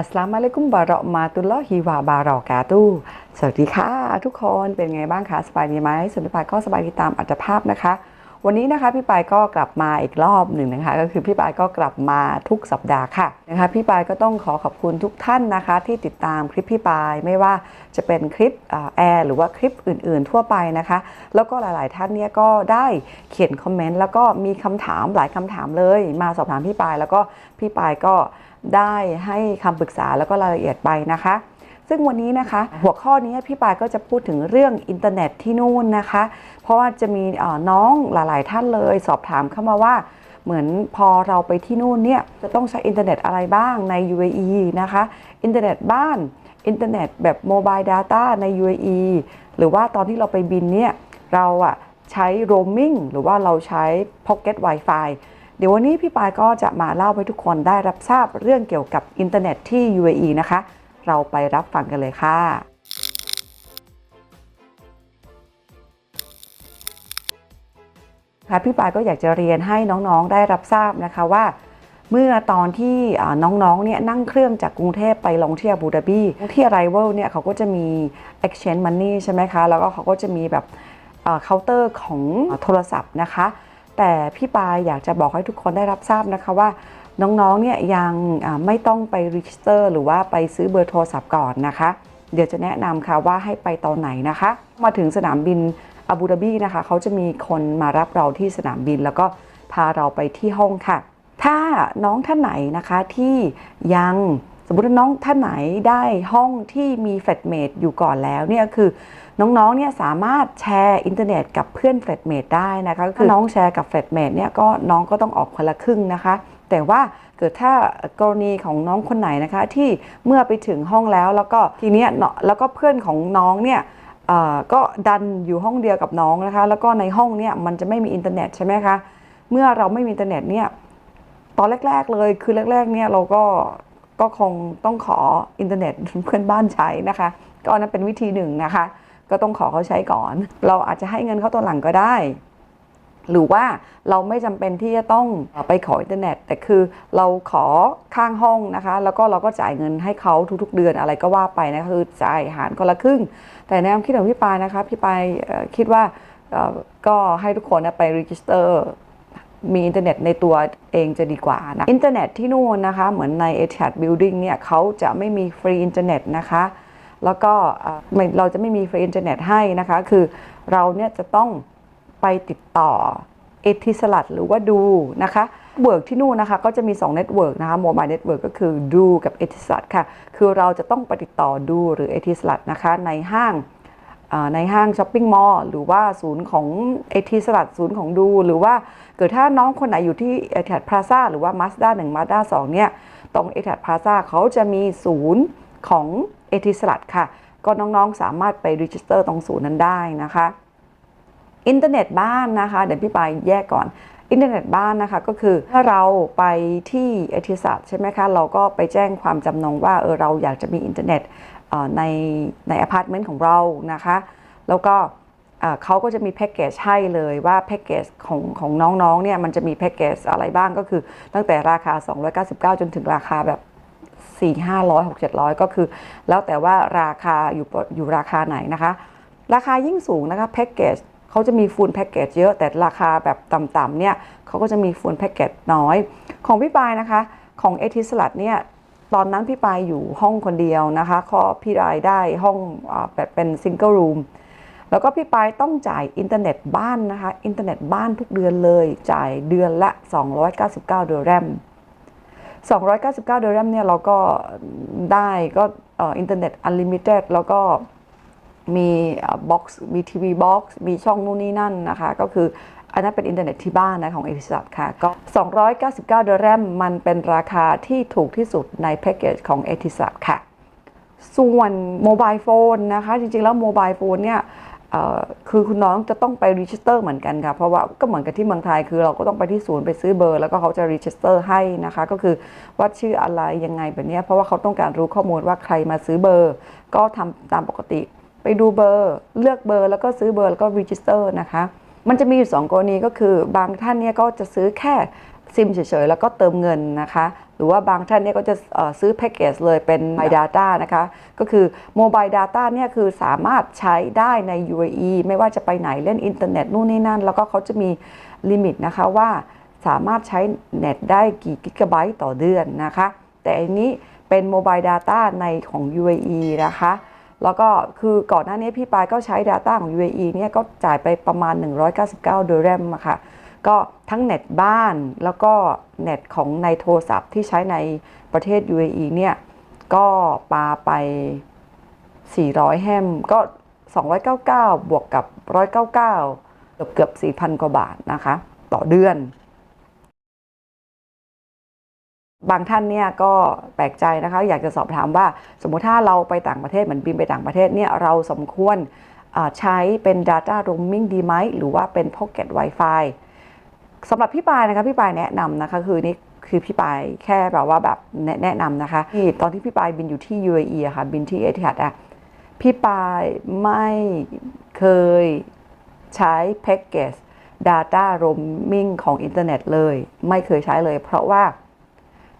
อัสลามุอะลัยกุมบารอมาตุลลอฮิวาบารอกาตูสวัสดีค่ะ ทุกคนเป็นไงบ้างคะสบายดีไหมสุนพี่ปายก็สบายดีตามอัตภาพนะคะ วันนี้นะคะพี่ปายก็กลับมาอีกรอบหนึ่งนะคะ ก็คือพี่ปายก็กลับมาทุกสัปดาห์ค่ะนะคะพี่ปายก็ต้องขอขอบคุณทุกท่านนะคะ ที่ติดตามคลิปพี่ปายไม่ว่าจะเป็นคลิปแอร์หรือว่าคลิปอื่น ๆ ทั่วไปนะคะ แล้วก็หลาย ๆ ท่านเนี่ยก็ได้เขียนคอมเมนต์แล้วก็มีคำถามหลายคำถามเลยมาสอบถามพี่ปายแล้วก็พี่ปายก็ได้ให้คำปรึกษาแล้วก็รายละเอียดไปนะคะ ซึ่งวันนี้นะคะ หัวข้อนี้พี่ปายก็จะพูดถึงเรื่องอินเทอร์เน็ตที่นู่นนะคะ เพราะว่าจะมีเอ่อน้องหลาย ๆ ท่านเลย สอบถามเข้ามาว่าเหมือนพอเราไปที่นู่นเนี่ยจะต้องใช้อินเทอร์เน็ตอะไรบ้างใน UAE นะคะ อินเทอร์เน็ตบ้านอินเทอร์เน็ตแบบโมบายดาต้าใน UAE หรือว่าตอนที่เราไปบินเนี่ยเราอะใช้ roaming หรือว่าเราใช้ pocket wifi เดี๋ยววันนี้พี่ปายก็จะมาเล่าให้ทุกคนได้รับทราบเรื่องเกี่ยวกับอินเทอร์เน็ตที่ UAE นะคะ เราไปรับฟังกันเลยค่ะ ค่ะพี่ปายก็อยากจะเรียนให้น้องๆได้รับทราบนะคะว่า เมื่อตอนที่น้องๆเนี่ยนั่งเครื่องจากกรุงเทพไปลงที่อาบูดาบีที่ Arrival เนี่ยเขาก็จะมี exchange money ใช่ไหมคะ แล้วก็เขาก็จะมีแบบเคาน์เตอร์ของโทรศัพท์นะคะ แต่พี่ปายอยากจะบอกให้ทุกคนได้รับทราบนะคะว่า น้องๆเนี่ยยังไม่ต้องไปรีจิสเตอร์หรือว่าไปซื้อเบอร์โทรศัพท์ก่อนนะคะ เดี๋ยวจะแนะนำค่ะว่าให้ไปตอนไหนนะคะ มาถึงสนามบินอาบูดาบีนะคะเขาจะมีคนมารับเราที่สนามบิน แล้วก็พาเราไปที่ห้องค่ะ ถ้าน้องท่านไหนนะคะที่ยังสมมติว่าน้องท่านไหนได้ห้องที่มีแฟลตเมดอยู่ก่อนแล้วเนี่ยคือน้องๆเนี่ยสามารถแชร์อินเทอร์เน็ตกับเพื่อนแฟลตเมดได้นะคะคือน้องแชร์กับแฟลตเมดเนี่ยก็น้องก็ต้องออกคนละครึ่งนะคะ แต่ว่าเกิดถ้ากรณีของน้องคนไหนนะคะที่เมื่อไปถึงห้องแล้วแล้วก็ทีเนี้ยเนาะแล้วก็เพื่อนของน้องเนี่ยก็ดันอยู่ห้องเดียวกับน้องนะคะ แล้วก็ในห้องเนี่ยมันจะไม่มีอินเทอร์เน็ตใช่ไหมคะเมื่อเราไม่มีอินเทอร์เน็ตเนี่ยตอนแรก ๆ เลยคือแรก ๆ เนี่ยเราก็ก็คงต้องขออินเทอร์เน็ตเพื่อนบ้านใช้นะคะ ก็นั้นเป็นวิธีหนึ่งนะคะ ก็ต้องขอเขาใช้ก่อน เราอาจจะให้เงินเขาตอนหลังก็ได้ หรือว่าเราไม่จำเป็นที่จะต้องไปขออินเทอร์เน็ต แต่คือเราขอข้างห้องนะคะ แล้วก็เราก็จ่ายเงินให้เขาทุกๆ เดือนอะไรก็ว่าไปนะคะคือจ่ายหารคนละครึ่ง แต่ในความคิดของพี่ปายนะคะพี่ปายคิดว่าก็ให้ทุกคนไปรีจิสเตอร์มีอินเทอร์เน็ตในตัวเองจะดีกว่านะอินเทอร์เน็ตที่นู่นนะคะ เหมือนใน e t i h a d Building เนี่ยเขาจะไม่มีฟรีอินเทอร์เน็ตนะคะ แล้วก็เราจะไม่มีฟรีอินเทอร์เน็ตให้นะคะ คือเราเนี่ยจะต้อง ไปติดต่อเอทิสลัดหรือว่าดูนะคะเวิร์กที่นู่นนะคะก็จะมี2เน็ตเวิร์กนะคะโมบายเน็ตเวิร์กก็คือดูกับเอทิสลัดค่ะ คือเราจะต้องไปติดต่อดูหรือเอทิสลัดนะคะในห้างในห้างช้อปปิ้งมอลล์หรือว่าศูนย์ของเอทีสลัดศูนย์ของดู หรือว่าเกิดถ้าน้องคนไหนอยู่ที่เอทัดพลาซ่าหรือว่ามาสด้าหนึ่งมาสด้าสองเนี่ย ตรงเอทัดพลาซ่าเขาจะมีศูนย์ของเอทีสลัดค่ะ ก็น้องๆสามารถไปรีจิสเตอร์ตรงศูนย์นั้นได้นะคะ อินเทอร์เน็ตบ้านนะคะเดี๋ยวพี่ปายแยกก่อนอินเทอร์เน็ตบ้านนะคะก็คือถ้าเราไปที่เอทิสัตใช่ไหมคะเราก็ไปแจ้งความจำนงว่าเออเราอยากจะมีอินเทอร์เน็ตในในอพาร์ตเมนต์ของเรานะคะแล้วก็เอ่อเขาก็จะมีแพ็กเกจให้เลยว่าแพ็กเกจของของน้องๆเนี่ยมันจะมีแพ็กเกจอะไรบ้างก็คือ ตั้งแต่ราคา 299 จนถึงราคาแบบ 4 500 6 700 ก็คือ แล้วแต่ว่าราคาอยู่อยู่ราคาไหนนะคะ ราคายิ่งสูงนะคะแพ็กเกจ เขาจะมีฟูลแพ็กเกจเยอะแต่ราคาแบบต่ำๆเนี่ยเขาก็จะมีฟูลแพ็กเกจน้อย ของพี่ปายนะคะของเอทิสลัดเนี่ยตอนนั้นพี่ปายอยู่ห้องคนเดียวนะคะขอพี่รายได้ห้องแบบเป็นซิงเกิลรูมแล้วก็พี่ปายต้องจ่ายอินเทอร์เน็ตบ้านนะคะอินเทอร์เน็ตบ้านทุกเดือนเลย จ่ายเดือนละ 299เดอร์แรม299เดอร์แรมเนี่ยเราก็ได้ก็อินเทอร์เน็ตอันลิมิเต็ดแล้วก็ มีบ็อกซ์มีทีวีบ็อกซ์มีช่องนู่นนี่นั่นนะคะ ก็คืออันนั้นเป็นอินเทอร์เน็ตที่บ้านนะของเอทิสัตค่ะ ก็ 299เดอร์แรมมันเป็นราคาที่ถูกที่สุดในแพ็กเกจของเอทิสัตค่ะ ส่วนโมบายโฟนนะคะ จริงๆ แล้วโมบายโฟนเนี่ยคือคุณน้องจะต้องไปรีจิสเตอร์เหมือนกันค่ะ เพราะว่าก็เหมือนกับที่เมืองไทยคือเราก็ต้องไปที่ศูนย์ไปซื้อเบอร์ แล้วก็เขาจะรีจิสเตอร์ให้นะคะ ก็คือว่าชื่ออะไรยังไงแบบนี้เพราะว่าเขาต้องการรู้ข้อมูลว่าใครมาซื้อเบอร์ ก็ทำตามปกติ ไปดูเบอร์ เลือกเบอร์แล้วก็ซื้อเบอร์แล้วก็รีจิสเตอร์นะคะ มันจะมีอยู่สองกรณีก็คือบางท่านเนี่ยก็จะซื้อแค่ซิมเฉยๆ แล้วก็เติมเงินนะคะ หรือว่าบางท่านเนี่ยก็จะเอ่อซื้อแพ็กเกจเลยเป็น My Data นะคะ ก็คือ Mobile Data เนี่ยคือสามารถใช้ได้ใน UAE ไม่ว่าจะไปไหนเล่นอินเทอร์เน็ตนู่นนี่นั่น แล้วก็เขาจะมีลิมิตนะคะว่าสามารถใช้เน็ตได้กี่กิกะไบต์ต่อเดือนนะคะ แต่อันนี้เป็น Mobile Data ในของ UAE นะคะ แล้วก็คือก่อนหน้านี้พี่ปายก็ใช้ Data ของ UAE เนี่ยก็จ่ายไปประมาณ 199ดอลลาร์อะค่ะ ก็ทั้งเน็ตบ้านแล้วก็เน็ตของในโทรศัพท์ที่ใช้ในประเทศ UAE เนี่ยก็ปาไป 400 แฮมก็ 299 บวกกับ 199 เกือบเกือบ4,000 กว่าบาทนะคะ ต่อเดือน บางท่านเนี่ยก็แปลกใจนะคะอยากจะสอบถามว่า สมมุติถ้าเราไปต่างประเทศเหมือนบินไปต่างประเทศเนี่ยเราสมควรใช้เป็น Data Roaming ดีไหมหรือว่าเป็น Pocket Wi-Fi สำหรับพี่ปายนะคะพี่ปายแนะนำนะคะคือนี่คือพี่ปายแค่แบบว่าแบบแนะแนะนำนะคะที่ตอนที่พี่ปายบินอยู่ที่ UAE อะค่ะบินที่เอทิฮัดอะพี่ปายไม่เคยใช้แพ็กเกจ Data Roaming ของอินเทอร์เน็ตเลย ไม่เคยใช้เลย เพราะว่า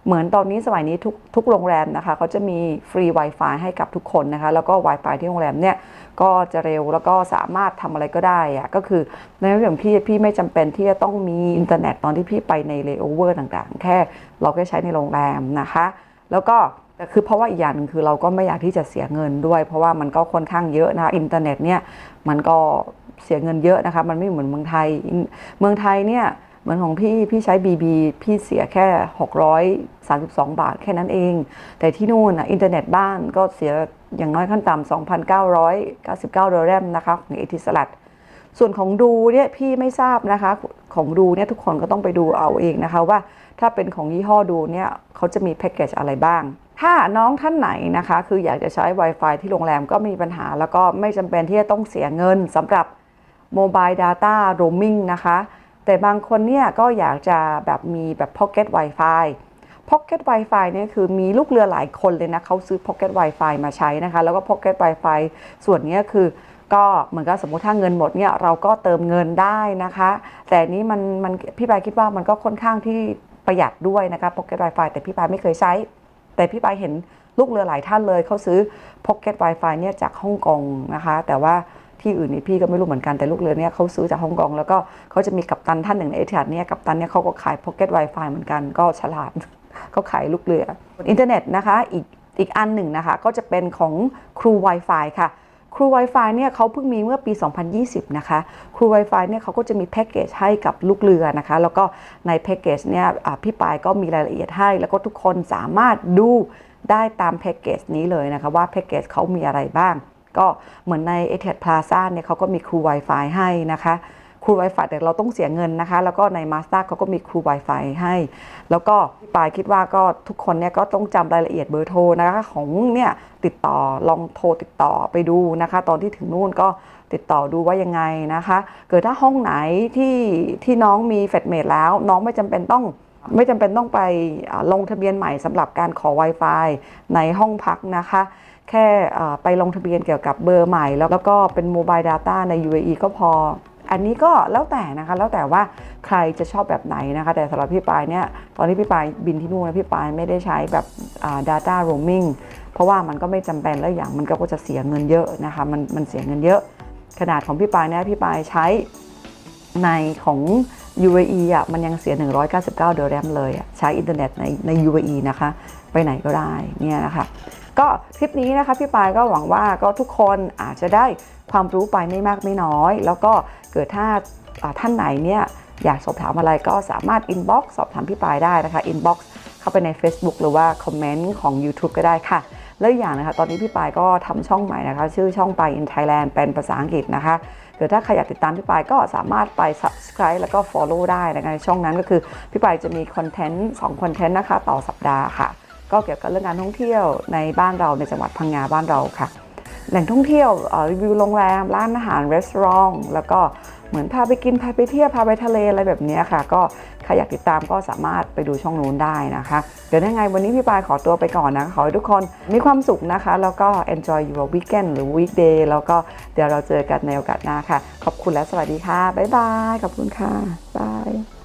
เหมือนตอนนี้สมัยนี้ทุกทุกโรงแรมนะคะเขาจะมีฟรี Wi-Fi ให้กับทุกคนนะคะ แล้วก็ Wi-Fi ที่โรงแรมเนี่ยก็จะเร็วแล้วก็สามารถทำอะไรก็ได้อะก็คือในเรื่องพี่พี่ไม่จำเป็นที่จะต้องมีอินเทอร์เน็ตตอนที่พี่ไปในเลอเวอร์ต่างๆ แค่เราแค่ใช้ในโรงแรมนะคะ แล้วก็แต่คือเพราะว่าอีกอย่างนึงคือเราก็ไม่อยากที่จะเสียเงินด้วย เพราะว่ามันก็ค่อนข้างเยอะนะคะอินเทอร์เน็ตเนี่ยมันก็เสียเงินเยอะนะคะ มันไม่เหมือนเมืองไทยเมืองไทยเนี่ย เหมือนของพี่พี่ใช้ BB พี่เสียแค่ 632 บาทแค่นั้นเอง แต่ที่นู่นอะอินเทอร์เน็ตบ้านก็เสียอย่างน้อยขั้นต่ำ2,999ดอลลาร์นะคะของเอทิสลัดส่วนของดูเนี่ยพี่ไม่ทราบนะคะของดูเนี่ยทุกคนก็ต้องไปดูเอาเองนะคะว่าถ้าเป็นของยี่ห้อดูเนี่ยเขาจะมีแพ็กเกจอะไรบ้าง ถ้าน้องท่านไหนนะคะ คืออยากจะใช้ Wi-Fi ที่โรงแรมก็ไม่มีปัญหา แล้วก็ไม่จำเป็นที่จะต้องเสียเงินสำหรับ Mobile Data Roaming นะคะ แต่บางคนเนี่ยก็อยากจะแบบมีแบบ Pocket Wi-Fi Pocket Wi-Fi เนี่ยคือมีลูกเรือหลายคนเลยนะเขาซื้อ Pocket Wi-Fi มาใช้นะคะ แล้วก็ Pocket Wi-Fi ส่วนนี้คือก็เหมือนกับสมมติถ้าเงินหมดเนี่ยเราก็เติมเงินได้นะคะ แต่นนี้มันมันพี่ปายคิดว่ามันก็ค่อนข้างที่ประหยัดด้วยนะคะ Pocket Wi-Fi แต่พี่ปายไม่เคยใช้ แต่พี่ปายเห็นลูกเรือหลายท่านเลยเขาซื้อ Pocket Wi-Fi เนี่ยจากฮ่องกงนะคะ แต่ว่า ที่อื่นนี่พี่ก็ไม่รู้เหมือนกันแต่ลูกเรือเนี่ยเขาซื้อจากฮ่องกงแล้วก็เขาจะมีกัปตันท่านหนึ่งในเอทิฮัดเนี่ยกัปตันเนี่ยเขาก็ขาย Pocket Wi-Fi เหมือนกันก็ฉลาดเขาขายลูกเรืออินเทอร์เน็ตนะคะอีกอีกอันหนึ่งนะคะก็จะเป็นของครู Wi-Fi ค่ะครู Wi-Fi เนี่ยเขาเพิ่งมีเมื่อปี 2020 นะคะ ครู Wi-Fi เนี่ยเขาก็จะมีแพ็กเกจให้กับลูกเรือนะคะ แล้วก็ในแพ็กเกจเนี่ยพี่ปายก็มีรายละเอียดให้ แล้วก็ทุกคนสามารถดูได้ตามแพ็กเกจนี้เลยนะคะ ว่าแพ็กเกจเขามีอะไรบ้าง ก็เหมือนใน e t i h a d Plaza เนี่ยเขาก็มีครู Wi-Fi ให้นะคะครู Wi-Fi แต่เราต้องเสียเงินนะคะ แล้วก็ใน Master เขาก็มีครู Wi-Fi ให้ แล้วก็พี่ปายคิดว่าก็ทุกคนเนี่ยก็ต้องจำรายละเอียดเบอร์โทรนะคะของเนี่ยติดต่อลองโทรติดต่อไปดูนะคะ ตอนที่ถึงนู่นก็ติดต่อดูว่ายังไงนะคะ เกิดถ้าห้องไหนที่ที่น้องมีเฟดเมดแล้ว น้องไม่จำเป็นต้องไม่จำเป็นต้องไปลงทะเบียนใหม่สำหรับการขอ Wi-Fi ในห้องพักนะคะ แค่ไปลงทะเบียนเกี่ยวกับเบอร์ใหม่แล้วแล้วก็เป็นโมบาย Data ใน UAE ก็พอ อันนี้ก็แล้วแต่นะคะแล้วแต่ว่าใครจะชอบแบบไหนนะคะ แต่สำหรับพี่ปายเนี่ยตอนที่พี่ปายบินที่นู่นนะพี่ปายไม่ได้ใช้แบบอ่า data roaming เพราะว่ามันก็ไม่จำเป็นแล้วอย่างมันก็จะเสียเงินเยอะนะคะมันมันเสียเงินเยอะ ขนาดของพี่ปายเนี่ยพี่ปายใช้ในของ UAE อะมันยังเสีย 199ดอลลาร์เลยใช้อินเทอร์เน็ตในใน UAE นะคะ ไปไหนก็ได้เนี่ยนะคะ ก็คลิปนี้นะคะพี่ปายก็หวังว่าก็ทุกคนอาจจะได้ความรู้ไปไม่มากไม่น้อย แล้วก็เกิดถ้าท่านไหนเนี่ยอยากสอบถามอะไรก็สามารถ inbox สอบถามพี่ปายได้นะคะ inbox เข้าไปใน Facebook หรือว่าคอมเมนต์ของ YouTube ก็ได้ค่ะแล้วอย่างนะคะตอนนี้พี่ปายก็ทำช่องใหม่นะคะ ชื่อช่องปาย in Thailand เป็นภาษาอังกฤษนะคะเกิดถ้าใครอยากติดตามพี่ปายก็สามารถไป subscribe แล้วก็ follow ได้นะคะในช่องนั้นก็คือพี่ปายจะมีคอนเทนต์2คอนเทนต์นะคะต่อสัปดาห์ค่ะ ก็เกี่ยวกับเรื่องการท่องเที่ยวในบ้านเราในจังหวัดพังงาบ้านเราค่ะ แหล่งท่องเที่ยวรีวิวโรงแรม ร้านอาหารรีสอร์ทแล้วก็เหมือนพาไปกินพาไปเที่ยวพาไปทะเลอะไรแบบนี้ค่ะ ก็ใครอยากติดตามก็สามารถไปดูช่องนู้นได้นะคะ เดี๋ยวยังไงวันนี้พี่ปายขอตัวไปก่อนนะคะขอให้ทุกคนมีความสุขนะคะ แล้วก็ enjoy your weekend หรือ weekday แล้วก็เดี๋ยวเราเจอกันในโอกาสหน้าค่ะ ขอบคุณและสวัสดีค่ะ บ๊ายบาย ขอบคุณค่ะบาย